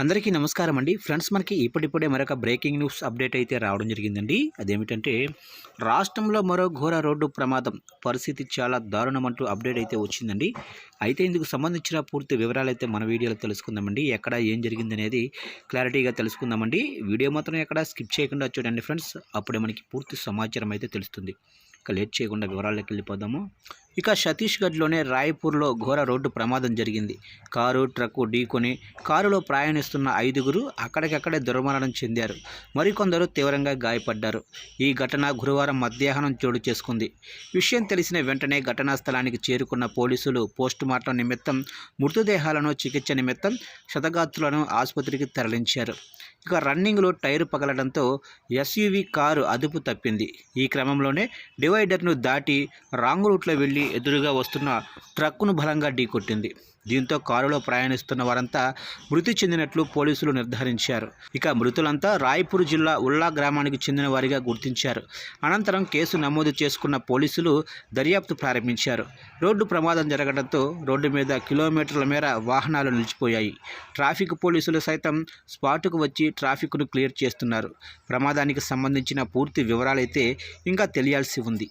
అందరికీ నమస్కారం అండి. ఫ్రెండ్స్ మనకి ఇప్పుడిప్పుడే మరొక బ్రేకింగ్ న్యూస్ అప్డేట్ అయితే రావడం జరిగిందండి. అదేమిటంటే రాష్ట్రంలో మరో ఘోర రోడ్డు ప్రమాదం. పరిస్థితి చాలా దారుణం అంటూ అప్డేట్ అయితే వచ్చిందండి. అయితే ఇందుకు సంబంధించిన పూర్తి వివరాలు అయితే మన వీడియోలో తెలుసుకుందామండి. ఎక్కడ ఏం జరిగిందనేది క్లారిటీగా తెలుసుకుందామండి. వీడియో మాత్రం ఎక్కడ స్కిప్ చేయకుండా చూడండి ఫ్రెండ్స్. అప్పుడే మనకి పూర్తి సమాచారం అయితే తెలుస్తుంది. ఇక లేట్ చేయకుండా వివరాల్లోకి వెళ్ళిపోదాము. ఇక ఛత్తీస్గఢ్లోనే రాయ్పూర్లో ఘోర రోడ్డు ప్రమాదం జరిగింది. కారు ట్రక్కు ఢీకొని కారులో ప్రయాణిస్తున్న ఐదుగురు అక్కడికక్కడే దుర్మరణం చెందారు. మరికొందరు తీవ్రంగా గాయపడ్డారు. ఈ ఘటన గురువారం మధ్యాహ్నం చోటు చేసుకుంది. విషయం తెలిసిన వెంటనే ఘటనా స్థలానికి చేరుకున్న పోలీసులు పోస్టుమార్టం నిమిత్తం మృతదేహాలను చికిత్స నిమిత్తం శతగాత్రులను ఆసుపత్రికి తరలించారు. ఇక రన్నింగ్లో టైరు పగలడంతో ఎస్యూవీ కారు అదుపు తప్పింది. ఈ క్రమంలోనే డివైడర్ను దాటి రాంగ్ రూట్లో వెళ్ళి ఎదురుగా వస్తున్న ట్రక్కును బలంగా ఢీకొట్టింది. దీంతో కారులో ప్రయాణిస్తున్న వారంతా మృతి చెందినట్లు పోలీసులు నిర్ధారించారు. ఇక మృతులంతా రాయ్పూర్ జిల్లా ఉల్లా గ్రామానికి చెందిన వారిగా గుర్తించారు. అనంతరం కేసు నమోదు చేసుకున్న పోలీసులు దర్యాప్తు ప్రారంభించారు. రోడ్డు ప్రమాదం జరగడంతో రోడ్డు మీద కిలోమీటర్ల మేర వాహనాలు నిలిచిపోయాయి. ట్రాఫిక్ పోలీసులు సైతం స్పాటుకు వచ్చి ట్రాఫిక్ను క్లియర్ చేస్తున్నారు. ప్రమాదానికి సంబంధించిన పూర్తి వివరాలైతే ఇంకా తెలియాల్సి ఉంది.